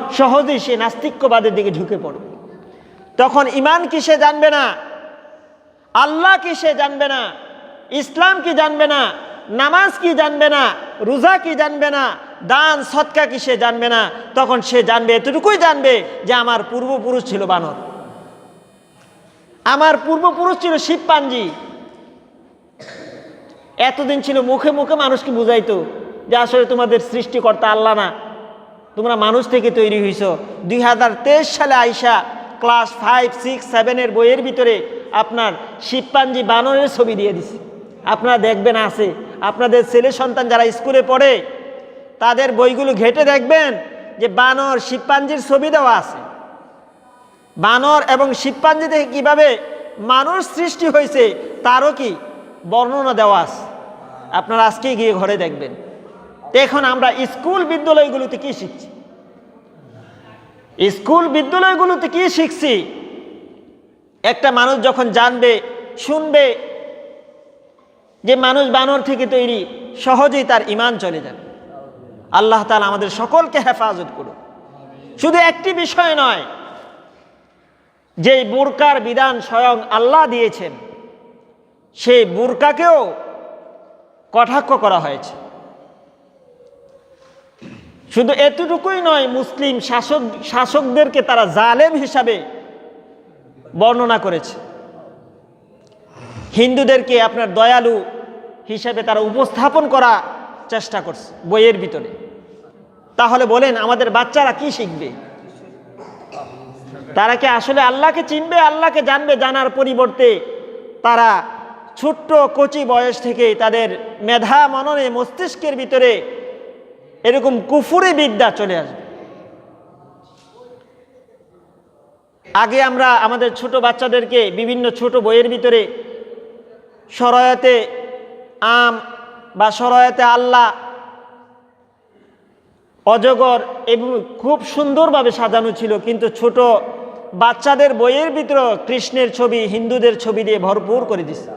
সহজেই সে নাস্তিক্যবাদের দিকে ঢুকে পড়বে তখন ইমান কি সে জানবে না? আল্লাহ কি সে জানবে না? ইসলাম কি জানবে না? নামাজ কি জানবে না? রোজা কি জানবে না? দান, সৎকা কি সে জানবে না? তখন সে জানবে, এতটুকুই জানবে যে আমার পূর্বপুরুষ ছিল বানর। আমার পূর্বপুরুষ ছিল শিবপাঞ্জি। এতদিন ছিল মুখে মুখে মানুষকে বুঝাইতো যে আসলে তোমাদের সৃষ্টিকর্তা আল্লাহ না। তোমরা মানুষ থেকে তৈরি হইছ। দুই হাজার তেইশ সালে আইসা ক্লাস ফাইভ, সিক্স, সেভেনের বইয়ের ভিতরে আপনার শিবপাঞ্জি বানরের ছবি দিয়ে দিছে। আপনারা দেখবেন আছে। আপনাদের ছেলে সন্তান যারা স্কুলে পড়ে, তাদের বইগুলো ঘেটে দেখবেন যে বানর শিবপাঞ্জির ছবি দেওয়া আছে। বানর এবং শিবপাঞ্জি থেকে কীভাবে মানুষ সৃষ্টি হয়েছে, তারও কি বর্ণনা দেওয়া আছে। আপনারা আজকে গিয়ে ঘরে দেখবেন। এখন আমরা স্কুল বিদ্যালয়গুলোতে কি শিখছি? স্কুল বিদ্যালয়গুলোতে কি শিখছি? একটা মানুষ যখন জানবে, শুনবে যে মানুষ বানর থেকে তৈরি, সহজেই তার ইমান চলে যাবে। আল্লাহ তালা আমাদের সকলকে হেফাজত করুন শুধু একটি বিষয় নয় যে বুরকার বিধান স্বয়ং আল্লাহ দিয়েছেন, সেই বুরকাকেও কটাক্ষ করা হয়েছে। শুধু এতটুকুই নয়, মুসলিম শাসক, শাসকদেরকে তারা জালেম হিসাবে বর্ণনা করেছে। হিন্দুদেরকে আপনার দয়ালু হিসাবে তারা উপস্থাপন করা চেষ্টা করছে বইয়ের ভিতরে। তাহলে বলেন, আমাদের বাচ্চারা কি শিখবে? তারা কি আসলে আল্লাহকে চিনবে, আল্লাহকে জানবে? জানার পরিবর্তে তারা ছোট্ট কচি বয়স থেকে তাদের মেধা, মননে, মস্তিষ্কের ভিতরে এরকম কুফুরি বিদ্যা চলে আসবে। আগে আমরা আমাদের ছোট বাচ্চাদেরকে বিভিন্ন ছোট বইয়ের ভিতরে সরয়াতে আম বা সরয়াতে আল্লাহ, অজগর এবং খুব সুন্দরভাবে সাজানো ছিল, কিন্তু ছোট বাচ্চাদের বইয়ের ভিতরে কৃষ্ণের ছবি, হিন্দুদের ছবি দিয়ে ভরপুর করে দিছে।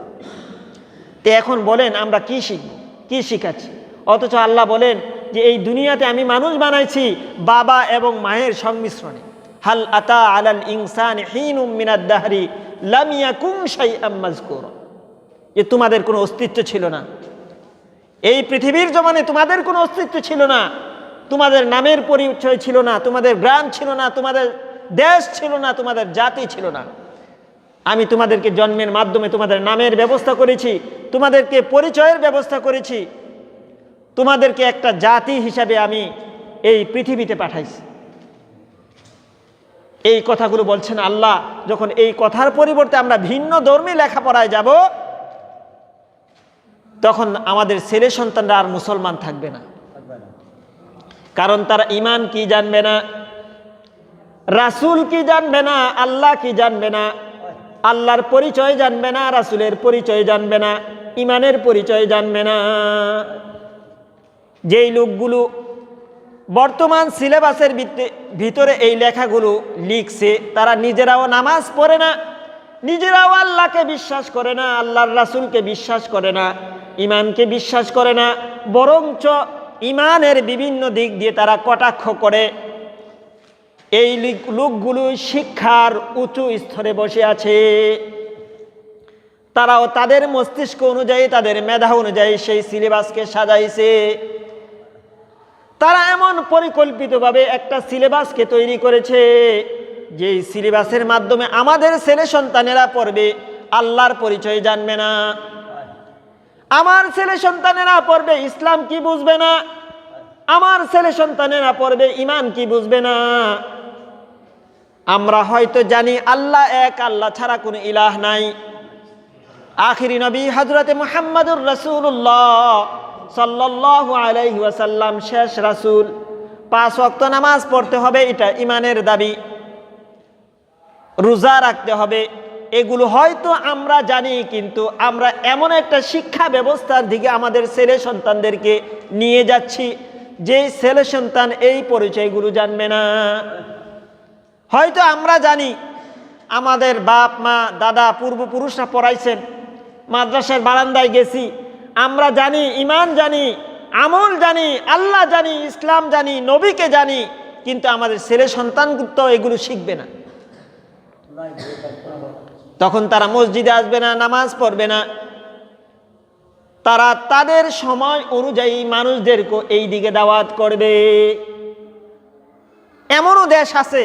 তো এখন বলেন আমরা কি শিখব, কি শিখাচ্ছি? অথচ আল্লাহ বলেন যে এই দুনিয়াতে আমি মানুষ বানাইছি, বাবা এবং মায়ের সংমিশ্রণে। হাল আতা আলাল ইনসান হিনুম মিনাদ দাহরি লামিয়া কুম শাই আম্মাজকুর যে তোমাদের কোনো অস্তিত্ব ছিল না। এই পৃথিবীর জমানে তোমাদের কোনো অস্তিত্ব ছিল না। তোমাদের নামের পরিচয় ছিল না, তোমাদের গ্রাম ছিল না, তোমাদের দেশ ছিল না, তোমাদের জাতি ছিল না। আমি তোমাদেরকে জন্মের মাধ্যমে তোমাদের নামের ব্যবস্থা করেছি, তোমাদেরকে পরিচয়ের ব্যবস্থা করেছি তোমাদেরকে একটা জাতি হিসাবে আমি এই পৃথিবীতে পাঠাইছি। এই কথাগুলো বলছেন আল্লাহ, যখন এই কথার পরিবর্তে আমরা ভিন্ন ধর্মী লেখাপড়ায় যাব, তখন আমাদের ছেলে সন্তানরা আর মুসলমান থাকবে না। কারণ তারা ইমান কি জানবে না, রাসুল কি জানবে না, আল্লাহ কি জানবে না, আল্লাহর পরিচয় জানবে না, রাসুলের পরিচয় জানবে না ইমানের পরিচয় জানবে না। যেই লোকগুলো বর্তমান সিলেবাসের ভিতরে এই লেখাগুলো লিখছে, তারা নিজেরাও নামাজ পড়ে না, নিজেরাও আল্লাহকে বিশ্বাস করে না, আল্লাহর রাসুলকে বিশ্বাস করে না ইমানকে বিশ্বাস করে না, বরঞ্চ ইমানের বিভিন্ন দিক দিয়ে তারা কটাক্ষ করে। এই লোকগুলো শিক্ষার উঁচু স্তরে বসে আছে। তারাও তাদের মস্তিষ্ক অনুযায়ী, তাদের মেধা অনুযায়ী সেই সিলেবাসকে সাজাইছে। তারা এমন পরিকল্পিতভাবে একটা সিলেবাসকে তৈরি করেছে যে সিলেবাসের মাধ্যমে আমাদের ছেলে সন্তানেরা পড়বে, আল্লাহর পরিচয় জানবে না। আমার ছেলে সন্তানেরা পড়বে, ইসলাম কি বুঝবে না? আমার ছেলে সন্তানেরা পড়বে ইমান কি বুঝবে না? আমরা হয়তো জানি আল্লাহ এক, আল্লাহ ছাড়া কোনো ইলাহ নাই। আখিরি নবী হজরতে মোহাম্মদুর রসুল্লাহ সাল্লাহ আলাইহি ওয়াসাল্লাম শেষ রাসুল। পাঁচ ওয়াক্ত নামাজ পড়তে হবে, এটা ইমানের দাবি। রোজা রাখতে হবে। এগুলো হয়তো আমরা জানি, কিন্তু আমরা এমন একটা শিক্ষা ব্যবস্থার দিকে আমাদের ছেলে সন্তানদেরকে নিয়ে যাচ্ছি। যে ছেলে সন্তান এই পরিচয়গুলো জানবে না। হয়তো আমরা জানি, আমাদের বাপ, মা, দাদা, পূর্বপুরুষরা পড়াইছেন। মাদ্রাসার বারান্দায় গেছি। আমরা জানি ইমান জানি, আমল জানি, আল্লাহ জানি, ইসলাম জানি, নবীকে জানি, কিন্তু আমাদের ছেলে সন্তান তো এগুলো শিখবে না। তখন তারা মসজিদে আসবে না, নামাজ পড়বে না। তারা তাদের সময় অনুযায়ী মানুষদেরকে এই দিকে দাওয়াত করবে। এমনও দেশ আছে,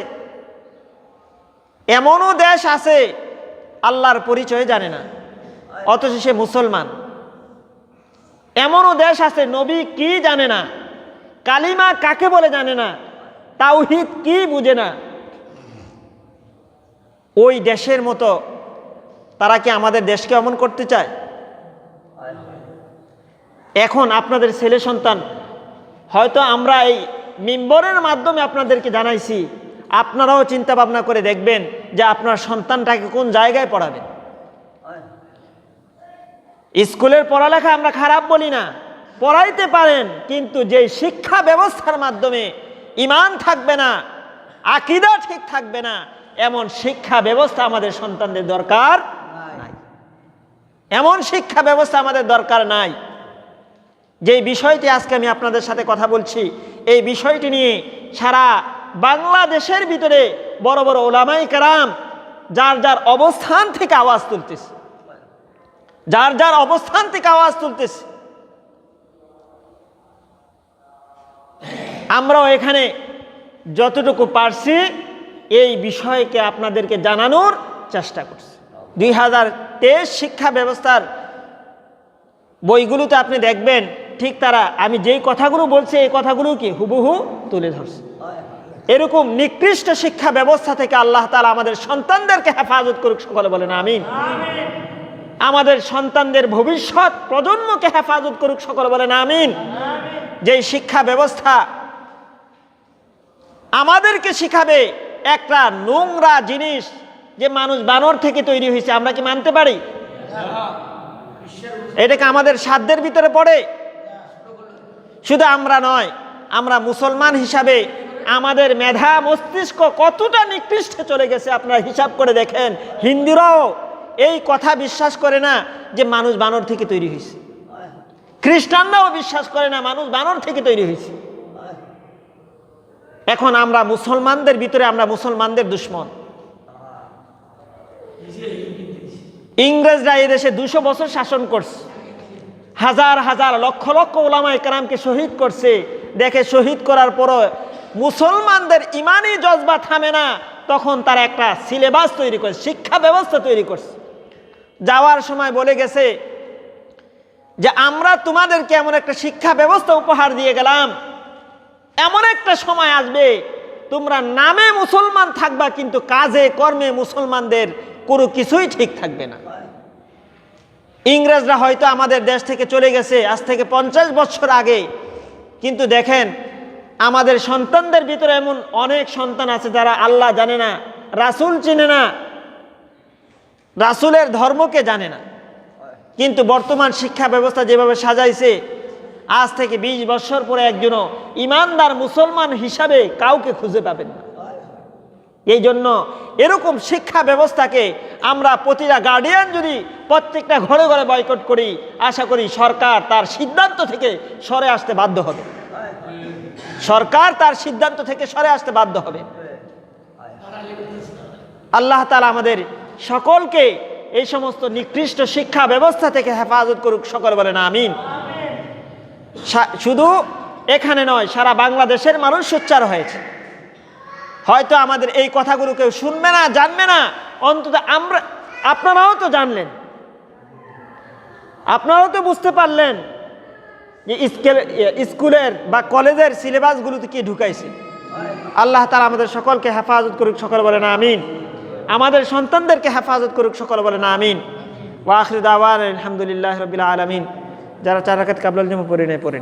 এমনও দেশ আছে, আল্লাহর পরিচয় জানে না, অথচ সে মুসলমান। এমনও দেশ আছে, নবী কি জানে না? কালিমা কাকে বলে জানে না? তাওহিদ কি বুঝে না? ওই দেশের মতো তারা কি আমাদের দেশকে অমন করতে চায়? এখন আপনাদের ছেলে সন্তান, হয়তো আমরা এই মিম্বরের মাধ্যমে আপনাদেরকে জানাইছি, আপনারাও চিন্তা ভাবনা করে দেখবেন যে আপনার সন্তানটাকে কোন জায়গায় পড়াবেন? স্কুলের পড়ালেখা আমরা খারাপ বলি না। পড়াইতে পারেন কিন্তু যে শিক্ষা ব্যবস্থার মাধ্যমে ইমান থাকবে না আকিদা ঠিক থাকবে না এমন শিক্ষা ব্যবস্থা আমাদের সন্তানদের দরকার নাই। এমন শিক্ষা ব্যবস্থা আমাদের দরকার নাই। যে বিষয়টি আজকে আমি আপনাদের সাথে কথা বলছি এই বিষয়টি নিয়ে সারা বাংলাদেশের ভিতরে বড় বড় ওলামাই কারাম যার যার অবস্থান থেকে আওয়াজ তুলতেছে। যার যার অবস্থান থেকে আওয়াজ তুলতেছে। আমরাও এখানে যতটুকু পারছি এই বিষয়কে আপনাদেরকে জানানোর চেষ্টা করছি। দুই হাজার তেইশ শিক্ষা ব্যবস্থার বইগুলোতে আপনি দেখবেন, ঠিক তারা, আমি যেই কথাগুলো বলছি, এই কথাগুলো কি হুবহু তুলে ধরছে। এরকম নিকৃষ্ট শিক্ষা ব্যবস্থা থেকে আল্লাহ তালা আমাদের সন্তানদেরকে হেফাজত করুক, সকলে বলেন আমিন। আমাদের সন্তানদের ভবিষ্যৎ প্রজন্মকে হেফাজত করুক, সকলে বলেন আমিন। যেই শিক্ষা ব্যবস্থা আমাদেরকে শিখাবে, একটা নোংরা জিনিস যে মানুষ বানর থেকে তৈরি হয়েছে, আমরা কি মানতে পারি? এটাকে আমাদের সাধ্যের ভিতরে পড়ে? শুধু আমরা নয়, আমরা মুসলমান হিসাবে আমাদের মেধা মস্তিষ্ক কতটা নিকৃষ্টে চলে গেছে, আপনারা হিসাব করে দেখেন। হিন্দুরাও এই কথা বিশ্বাস করে না যে মানুষ বানর থেকে তৈরি হয়েছে। খ্রিস্টানরাও বিশ্বাস করে না মানুষ বানর থেকে তৈরি হয়েছে। এখন আমরা মুসলমানদের ভিতরে আমরা মুসলমানদের দুশ্মন। ইংরেজরা এদেশে দুশো বছর শাসন করছে। হাজার হাজার লক্ষ লক্ষ ওলামা একরামকে শহীদ করছে। দেখে শহীদ করার পরও মুসলমানদের ইমানি জজবা থামে না। তখন তারা একটা সিলেবাস তৈরি করছে, শিক্ষা ব্যবস্থা তৈরি করছে। যাওয়ার সময় বলে গেছে যে, আমরা তোমাদেরকে এমন একটা শিক্ষা ব্যবস্থা উপহার দিয়ে গেলাম। এমন একটা সময় আসবে, তোমরা নামে মুসলমান থাকবা, কিন্তু কাজে, কর্মে মুসলমানদের কোনো কিছুই ঠিক থাকবে না। ইংরেজরা হয়তো আমাদের দেশ থেকে চলে গেছে, আজ থেকে পঞ্চাশ বছর আগে। কিন্তু দেখেন, আমাদের সন্তানদের ভিতরে এমন অনেক সন্তান আছে যারা আল্লাহ জানে না, রাসুল চিনে না রাসুলের ধর্মকে জানে না। কিন্তু বর্তমান শিক্ষা ব্যবস্থা যেভাবে সাজাইছে, আজ থেকে ২০ বছর পরে একজনও ইমানদার মুসলমান হিসাবে কাউকে খুঁজে পাবেন না। এই জন্য এরকম শিক্ষা ব্যবস্থাকে আমরা প্রতিটা গার্ডিয়ান যদি প্রত্যেকটা ঘরে ঘরে বয়কট করি, আশা করি সরকার তার সিদ্ধান্ত থেকে সরে আসতে বাধ্য হবে। সরকার তার সিদ্ধান্ত থেকে সরে আসতে বাধ্য হবে। আল্লাহ তালা আমাদের সকলকে এই সমস্ত নিকৃষ্ট শিক্ষা ব্যবস্থা থেকে হেফাজত করুক, সকল বলেন আমিন। শুধু এখানে নয়, সারা বাংলাদেশের মানুষ সোচ্চার হয়েছে। হয়তো আমাদের এই কথাগুলো কেউ শুনবে না, জানবে না, অন্তত আমরা, আপনারাও তো জানলেন। আপনারাও তো বুঝতে পারলেন যে স্কেল- স্কুলের বা কলেজের সিলেবাসগুলোতে কি ঢুকাইছে। আল্লাহ তালা আমাদের সকলকে হেফাজত করুক, সকল বলেন আমিন। আমাদের সন্তানদেরকে হেফাজত করুক, সকল বলেন আমিন। ওয়াখরি দাওয়ান আলহামদুলিল্লাহ রবিল আলমিন। যারা চার রাখাত কাবলাল জমা পড়ে নেয় পড়ে